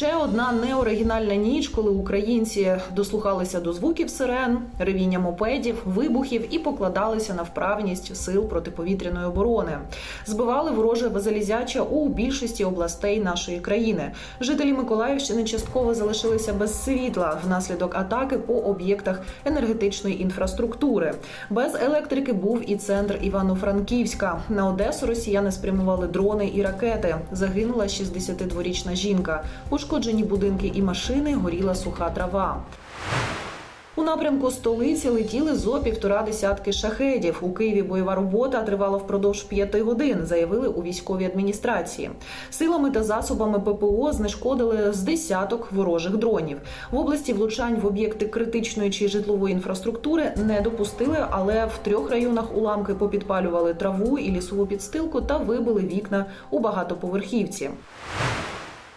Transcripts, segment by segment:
Ще одна неоригінальна ніч, коли українці дослухалися до звуків сирен, ревіння мопедів, вибухів і покладалися на вправність сил протиповітряної оборони. Збивали вороже залізяча у більшості областей нашої країни. Жителі Миколаївщини частково залишилися без світла внаслідок атаки по об'єктах енергетичної інфраструктури. Без електрики був і центр Івано-Франківська. На Одесу росіяни спрямували дрони і ракети. Загинула 62-річна жінка. Пошкоджені будинки і машини, горіла суха трава. У напрямку столиці летіли зо півтора десятки шахедів. У Києві бойова робота тривала впродовж п'яти годин, заявили у військовій адміністрації. Силами та засобами ППО знешкодили з десяток ворожих дронів. В області влучань в об'єкти критичної чи житлової інфраструктури не допустили, але в трьох районах уламки попідпалювали траву і лісову підстилку та вибили вікна у багатоповерхівці.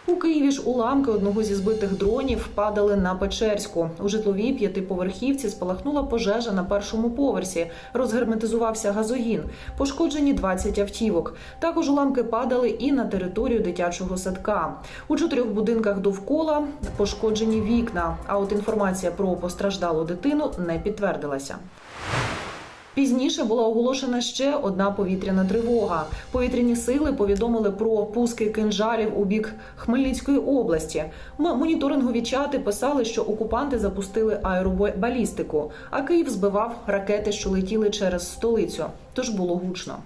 У Києві ж уламки одного зі збитих дронів падали на Печерську. У житловій п'ятиповерхівці спалахнула пожежа на першому поверсі. Розгерметизувався газогін. Пошкоджені 20 автівок. Також уламки падали і на територію дитячого садка. У чотирьох будинках довкола пошкоджені вікна. А от інформація про постраждалу дитину не підтвердилася. Пізніше була оголошена ще одна повітряна тривога. Повітряні сили повідомили про пуски кинжалів у бік Хмельницької області. Моніторингові чати писали, що окупанти запустили аеробалістику, а Київ збивав ракети, що летіли через столицю. Тож було гучно.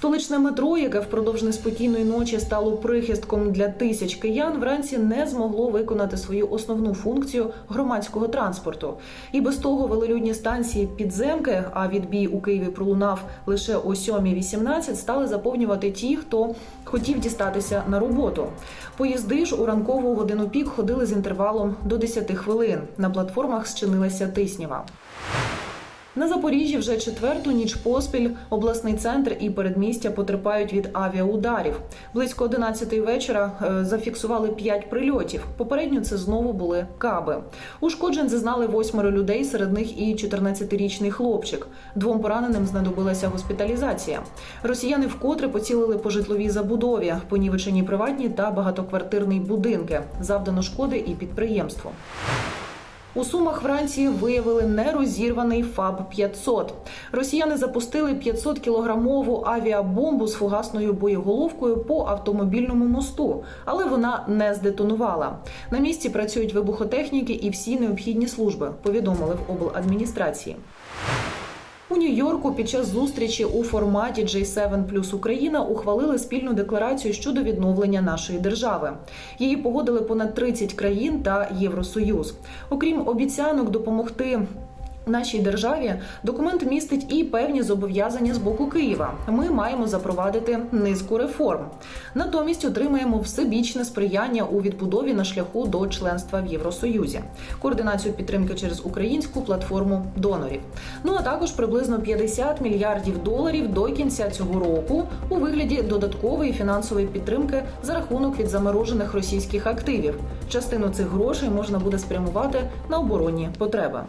Столичне метро, яке впродовж неспокійної ночі стало прихистком для тисяч киян, вранці не змогло виконати свою основну функцію громадського транспорту. І без того велелюдні станції підземки, а відбій у Києві пролунав лише о 7.18, стали заповнювати ті, хто хотів дістатися на роботу. Поїзди ж у ранкову годину пік ходили з інтервалом до 10 хвилин. На платформах зчинилася тиснява. На Запоріжжі вже четверту ніч поспіль обласний центр і передмістя потерпають від авіаударів. Близько 11 вечора е, зафіксували 5 прильотів. Попередньо це знову були каби. Ушкоджень зазнали восьмеро людей, серед них і 14-річний хлопчик. Двом пораненим знадобилася госпіталізація. Росіяни вкотре поцілили по житловій забудові, понівечені приватні та багатоквартирні будинки. Завдано шкоди і підприємству. У Сумах вранці виявили нерозірваний ФАБ-500. Росіяни запустили 500 кілограмову авіабомбу з фугасною боєголовкою по автомобільному мосту, але вона не здетонувала. На місці працюють вибухотехніки і всі необхідні служби. Повідомили в обладміністрації. У Нью-Йорку під час зустрічі у форматі J7 плюс Україна ухвалили спільну декларацію щодо відновлення нашої держави. Її погодили понад 30 країн та Євросоюз. Окрім обіцянок допомогти. Нашій державі документ містить і певні зобов'язання з боку Києва. Ми маємо запровадити низку реформ. Натомість отримаємо всебічне сприяння у відбудові на шляху до членства в Євросоюзі, координацію підтримки через українську платформу донорів. Ну а також приблизно 50 мільярдів доларів до кінця цього року у вигляді додаткової фінансової підтримки за рахунок від заморожених російських активів. Частину цих грошей можна буде спрямувати на оборонні потреби.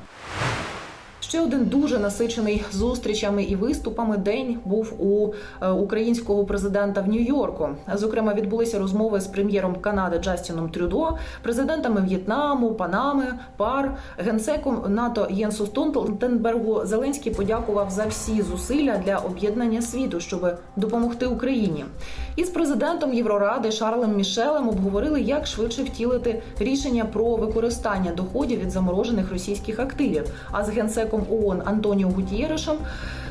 Ще один дуже насичений зустрічами і виступами день був у е, українського президента в Нью-Йорку. Зокрема, відбулися розмови з прем'єром Канади Джастіном Трюдо, президентами В'єтнаму, Панами, ПАР, генсеком НАТО Єнсу Столтенбергу. Зеленський подякував за всі зусилля для об'єднання світу, щоб допомогти Україні. І з президентом Євроради Шарлем Мішелем обговорили, як швидше втілити рішення про використання доходів від заморожених російських активів. А з генсеком ООН Антоніо Гутієрешем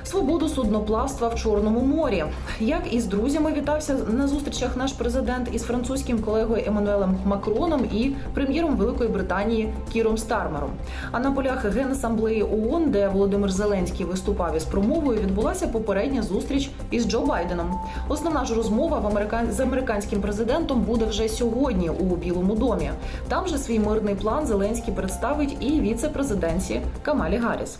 свободу судноплавства в Чорному морі. Як і з друзями вітався на зустрічах наш президент із французьким колегою Еммануелем Макроном і прем'єром Великої Британії Кіром Стармером. А на полях генасамблеї ООН, де Володимир Зеленський виступав із промовою, відбулася попередня зустріч із Джо Байденом. Основна ж розмова в американ... з американським президентом буде вже сьогодні у Білому домі. Там же свій мирний план Зеленський представить і віце-президенті Камалі Гарріс.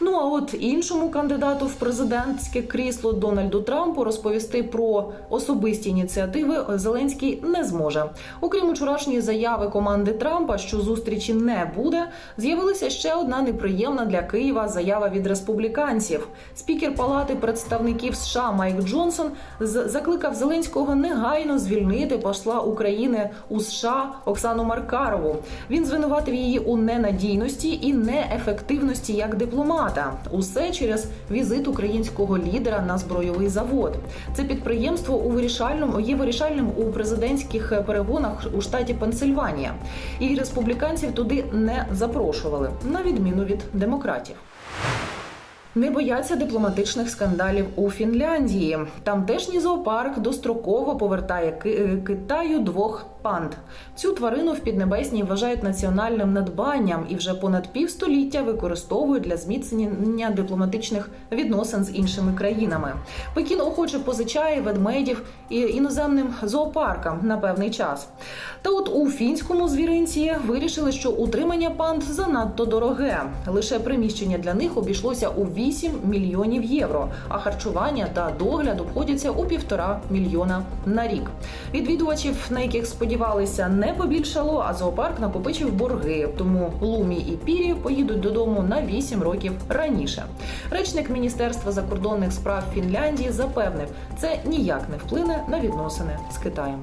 Ну а от іншому кандидату в президентське крісло Дональду Трампу розповісти про особисті ініціативи Зеленський не зможе. Окрім вчорашньої заяви команди Трампа, що зустрічі не буде, з'явилася ще одна неприємна для Києва заява від республіканців. Спікер Палати представників США Майк Джонсон закликав Зеленського негайно звільнити посла України у США Оксану Маркарову. Він звинуватив її у ненадійності і неефективності як дипломата. Усе через візит українського лідера на збройовий завод. Це підприємство у вирішальному є вирішальним у президентських перегонах у штаті Пенсильванія. І республіканців туди не запрошували, на відміну від демократів. Не бояться дипломатичних скандалів у Фінляндії. Тамтешній зоопарк достроково повертає е, Китаю двох панд. Цю тварину в Піднебесній вважають національним надбанням і вже понад півстоліття використовують для зміцнення дипломатичних відносин з іншими країнами. Пекін охоче позичає ведмедів і іноземним зоопаркам на певний час. Та от у фінському звіринці вирішили, що утримання панд занадто дороге. Лише приміщення для них обійшлося у 8 мільйонів євро, а харчування та догляд обходяться у півтора мільйона на рік. Відвідувачів, на яких сподівалися, не побільшало, а зоопарк накопичив борги. Тому Лумі і Пірі поїдуть додому на 8 років раніше. Речник Міністерства закордонних справ Фінляндії запевнив, це ніяк не вплине на відносини з Китаєм.